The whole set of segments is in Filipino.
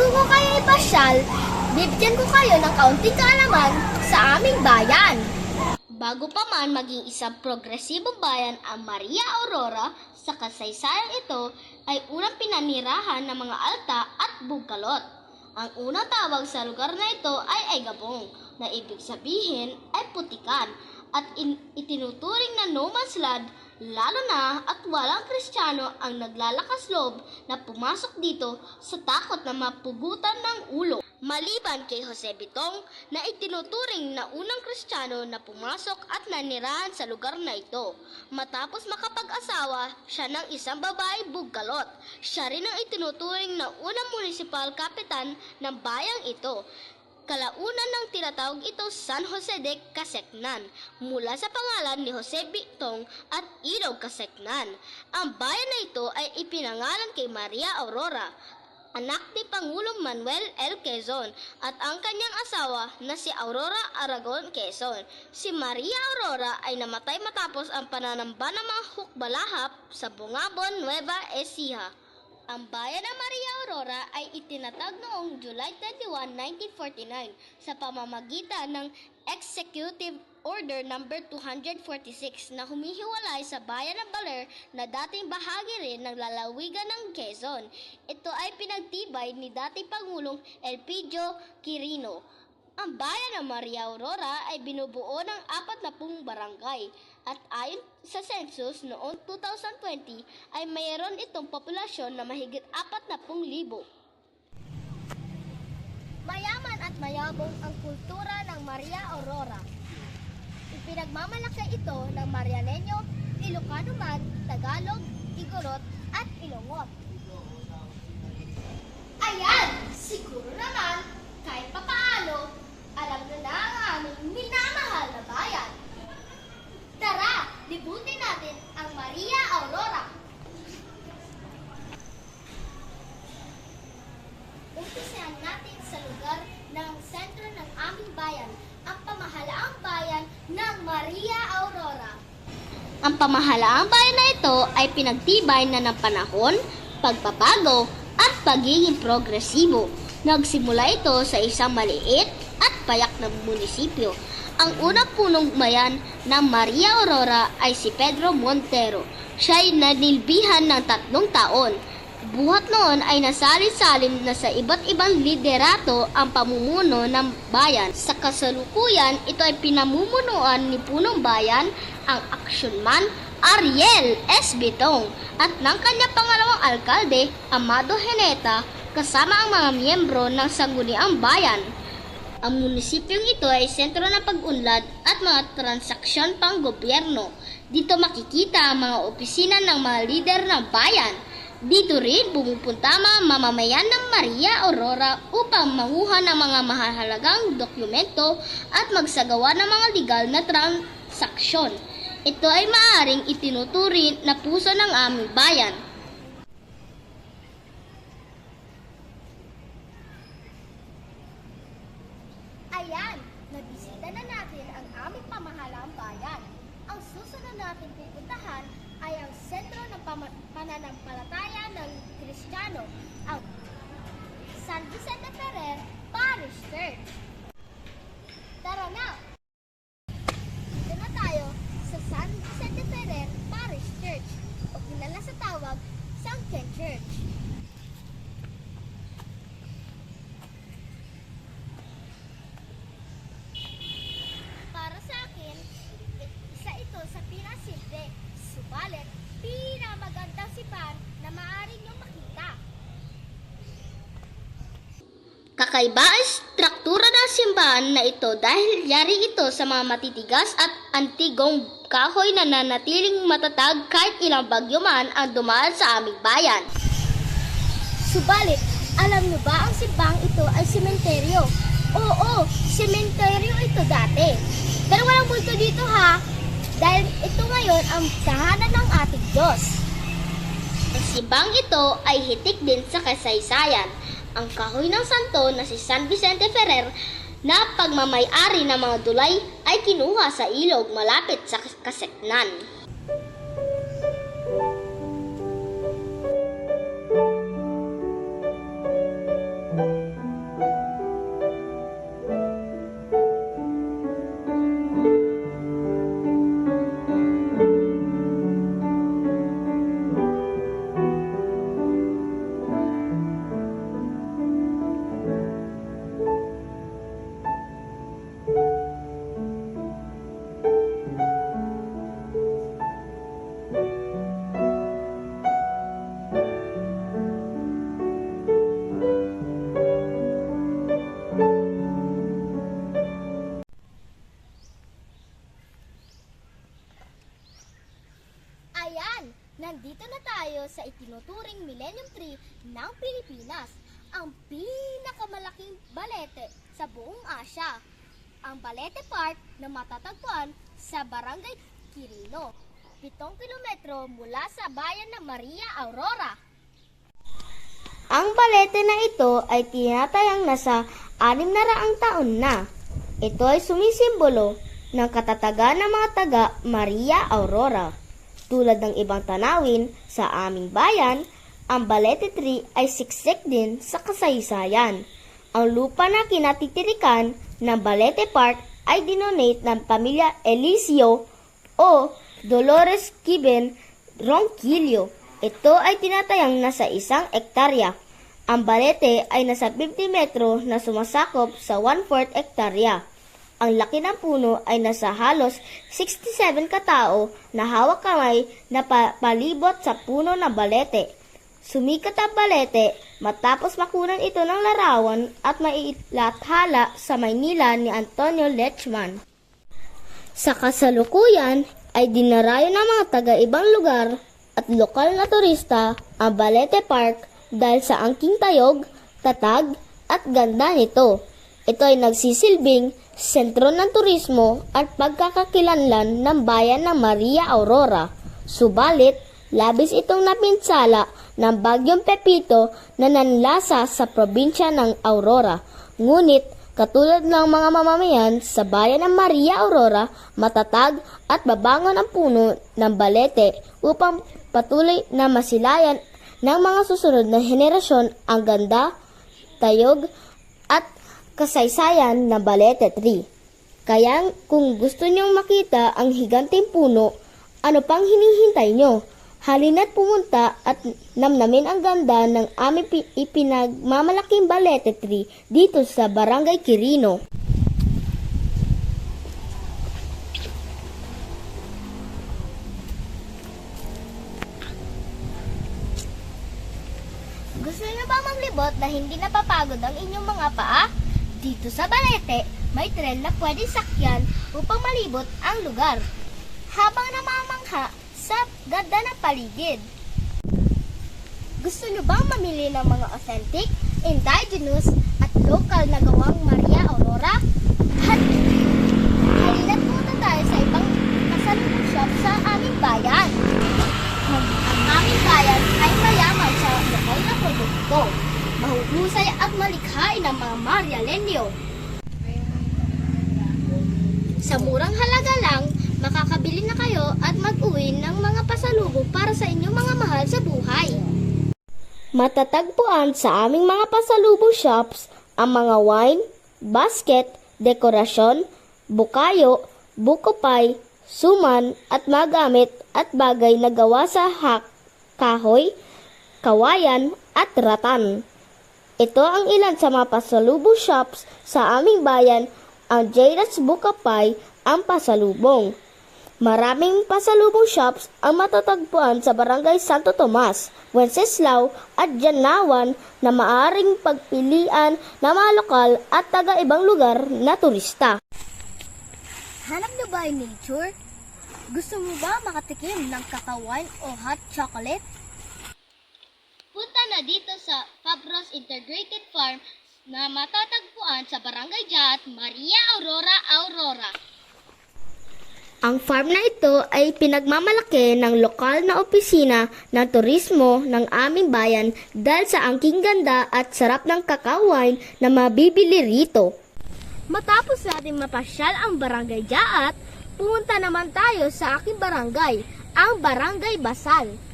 Bago ko kayo ipasyal, bibigyan ko kayo ng kaunting kaalaman sa aming bayan. Bago pa man maging isang progresibong bayan ang Maria Aurora, sa kasaysayang ito ay unang pinanirahan ng mga alta at bugkalot. Ang unang tawag sa lugar na ito ay Egabong, na ibig sabihin ay putikan, at in- itinuturing na no land, lalo na at walang kristyano ang naglalakas loob na pumasok dito sa takot na mapugutan ng ulo. Maliban kay Jose Bitong na itinuturing na unang kristyano na pumasok at nanirahan sa lugar na ito. Matapos makapag-asawa siya ng isang babae bugkalot. Siya rin ang itinuturing na unang municipal kapitan ng bayang ito. Kalaunan ng tinatawag ito San Jose de Caseknan mula sa pangalan ni Jose Bitong at Ilog Caseknan. Ang bayan na ito ay ipinangalan kay Maria Aurora, anak ni Pangulong Manuel L. Quezon at ang kanyang asawa na si Aurora Aragon Quezon. Si Maria Aurora ay namatay matapos ang pananamba ng mga hukbalahap sa Bungabon, Nueva Ecija. Ang bayan ng Maria Aurora ay itinatag noong July 21, 1949 sa pamamagitan ng Executive Order No. 246 na humihiwalay sa bayan ng Baler na dating bahagi rin ng lalawigan ng Quezon. Ito ay pinagtibay ni dating Pangulong Elpidio Quirino. Ang bayan ng Maria Aurora ay binubuo ng 40 barangay at ayon sa census noong 2020 ay mayroon itong populasyon na mahigit 40,000. Mayaman at mayabong ang kultura ng Maria Aurora. Ipinagmamalaki ito ng Marianeño, Ilocano man, Tagalog, Igorot at Ilonggot. Ayan! Siguro naman, kahit papaano, alam nyo na ang aming minamahal na bayan. Tara, libutin natin ang Maria Aurora. Umpisahan natin sa lugar ng sentro ng aming bayan, ang pamahalaang bayan ng Maria Aurora. Ang pamahalaang bayan na ito ay pinagtibay na ng panahon, pagpapago, at pagiging progresibo. Nagsimula ito sa isang maliit at payak na munisipyo. Ang unang punong bayan ng Maria Aurora ay si Pedro Montero. Siya ay nanilbihan ng tatlong taon. Buhat noon ay nasalin-salin na sa iba't ibang liderato ang pamumuno ng bayan. Sa kasalukuyan, ito ay pinamumunuan ni punong bayan, ang aksyon-man Ariel S. Bitong at ng kanyang pangalawang alkalde, Amado Heneta, kasama ang mga miyembro ng Sangguniang Bayan. Ang munisipyong ito ay sentro ng pag-unlad at mga transaksyon pang gobyerno. Dito makikita ang mga opisina ng mga lider ng bayan. Dito rin pumupunta mga mamamayan ng Maria Aurora upang manguha ng mga mahalagang dokumento at magsagawa ng mga legal na transaksyon. Ito ay maaaring itinuturing na puso ng aming bayan. Pananampalataya ng Kristiyano, ang San Vicente Ferrer Parish Church. Tara na! Dito na tayo sa San Vicente Ferrer Parish Church o kilala sa tawag Sunken Church. Para sa akin, isa ito sa pinasimple, subalit pinamagandang sipan na maaari niyong makita. Kakaiba ang struktura ng simbahan na ito dahil yari ito sa mga matitigas at antigong kahoy na nanatiling matatag kahit ilang bagyo man ang dumaan sa aming bayan. Subalit, alam niyo ba ang simbahang ito ay sementeryo? Oo, sementeryo ito dati. Pero walang multo dito ha, dahil ito ngayon ang tahanan ng ating Diyos. Ang simbang ito ay hitik din sa kasaysayan. Ang kahoy ng santo na si San Vicente Ferrer na pagmamayari ng mga tulay ay kinuha sa ilog malapit sa kaseknan. Tayo sa itinuturing Millennium Tree ng Pilipinas, ang pinakamalaking balete sa buong Asya. Ang Balete Park na matatagpuan sa Barangay Quirino, 7 kilometro mula sa bayan ng Maria Aurora. Ang balete na ito ay tinatayang nasa anim na raang taon na. Ito ay sumisimbolo ng katatagan ng mga taga Maria Aurora. Tulad ng ibang tanawin sa aming bayan, ang Balete Tree ay siksik din sa kasaysayan. Ang lupa na kinatitirikan ng Balete Park ay dinonate ng pamilya Elisio o Dolores Kiben Ronquillo. Ito ay tinatayang nasa isang ektarya. Ang balete ay nasa 50 metro na sumasakop sa 1/4 ektarya. Ang laki ng puno ay nasa halos 67 katao na hawak kamay na pa- palibot sa puno ng balete. Sumikat ang balete matapos makunan ito ng larawan at mailathala sa Maynila ni Antonio Lechman. Sa kasalukuyan ay dinarayo ng mga taga-ibang lugar at lokal na turista ang Balete Park dahil sa angking tayog, tatag at ganda nito. Ito ay nagsisilbing sentro ng turismo at pagkakakilanlan ng bayan ng Maria Aurora. Subalit, labis itong napinsala ng bagyong Pepito na nanlasa sa probinsya ng Aurora. Ngunit, katulad ng mga mamamayan sa bayan ng Maria Aurora, matatag at babangon ang puno ng balete upang patuloy na masilayan ng mga susunod na henerasyon ang ganda, tayog, at kasaysayan ng Balete Tree. Kaya kung gusto nyong makita ang higanteng puno, ano pang hinihintay nyo? Halina't pumunta at namnamin ang ganda ng aming pi- ipinagmamalaking Balete Tree dito sa Barangay Quirino. Gusto niyo ba maglibot na hindi napapagod ang inyong mga paa? Dito sa Balete, may tren na pwede sakyan upang malibot ang lugar. Habang namamangha sa ganda ng paligid. Gusto niyo bang mamili ng mga authentic, indigenous, at local na gawang Maria Aurora? At halina't muna tayo sa ibang kasalubong shop sa aming bayan. Ang aming bayan ay mayaman sa lokal na produkto. Mahuhusay at malikhain ng mga Marialenyo. Sa murang halaga lang, makakabili na kayo at mag-uwi ng mga pasalubong para sa inyong mga mahal. Matatagpuan sa aming mga pasalubong shops ang mga wine, basket, dekorasyon, bukayo, bukopay, suman at magamit at bagay na gawa sa hak, kahoy, kawayan at ratan. Ito ang ilan sa mga pasalubong shops sa aming bayan, ang Jairas Bukapay ang pasalubong. Maraming pasalubong shops ang matatagpuan sa Barangay Santo Tomas, Wenceslao at Janawan na maaring pagpilian ng mga lokal at taga-ibang lugar na turista. Hanap niyo ba nature? Gusto mo ba makatikim ng kakawan o hot chocolate? Punta na dito sa Fabros Integrated Farm na matatagpuan sa Barangay Jat, Maria Aurora, Aurora. Ang farm na ito ay pinagmamalaki ng lokal na opisina ng turismo ng aming bayan dahil sa angking ganda at sarap ng kakawine na mabibili rito. Matapos natin mapasyal ang barangay Jaat, pumunta naman tayo sa aking barangay, ang Barangay Basal.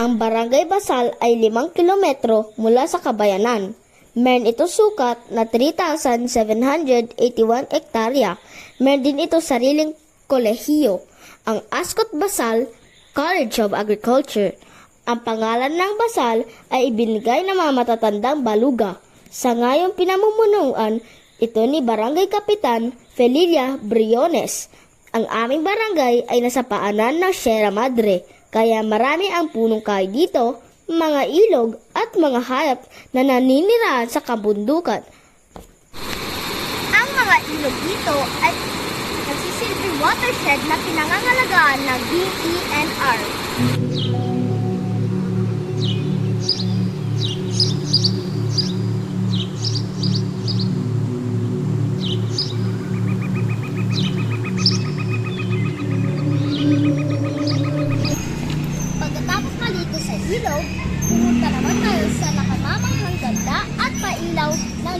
Ang Barangay Basal ay limang kilometro mula sa Kabayanan. Meron ito sukat na 3,781 ektarya. Meron din ito sariling kolehiyo, ang Ascot Basal College of Agriculture. Ang pangalan ng Basal ay ibinigay ng mga matatandang baluga. Sa ngayong pinamumunuan, ito ni Barangay Kapitan Felilia Briones. Ang aming barangay ay nasa paanan ng Sierra Madre, kaya marami ang punong kahoy dito, mga ilog at mga hayop na naninirahan sa kabundukan. Ang mga ilog dito ay nagsisilbing watershed na pinangangalagaan ng DENR.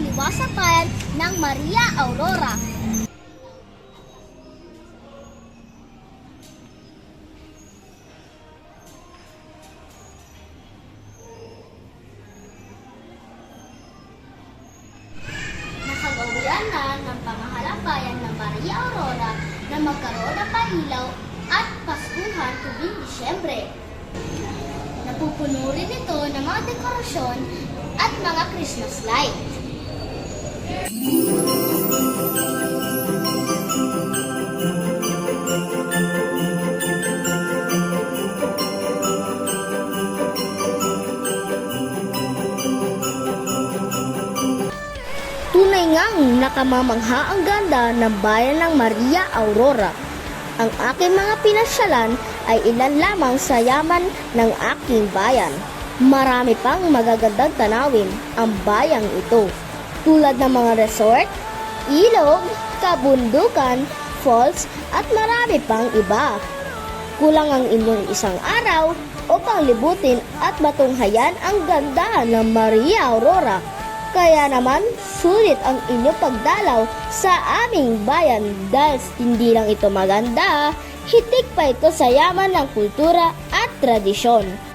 Pailaw ng Maria Aurora. Nakagawian na ng pangahalang bayan ng Maria Aurora na magkaroon ng pailaw at Paskuhan tuwing Disyembre. Napupuno rin ito ng mga dekorasyon at mga Christmas light. Tunay ngang nakamamangha ang ganda ng bayan ng Maria Aurora. Ang aking mga pinasyalan ay ilan lamang sa yaman ng aking bayan. Marami pang magagandang tanawin ang bayang ito. Tulad ng mga resort, ilog, kabundukan, falls at marami pang iba. Kulang ang inyong isang araw upang libutin at matunghayan ang ganda ng Maria Aurora. Kaya naman, sulit ang inyong pagdalaw sa aming bayan dahil hindi lang ito maganda, hitik pa ito sa yaman ng kultura at tradisyon.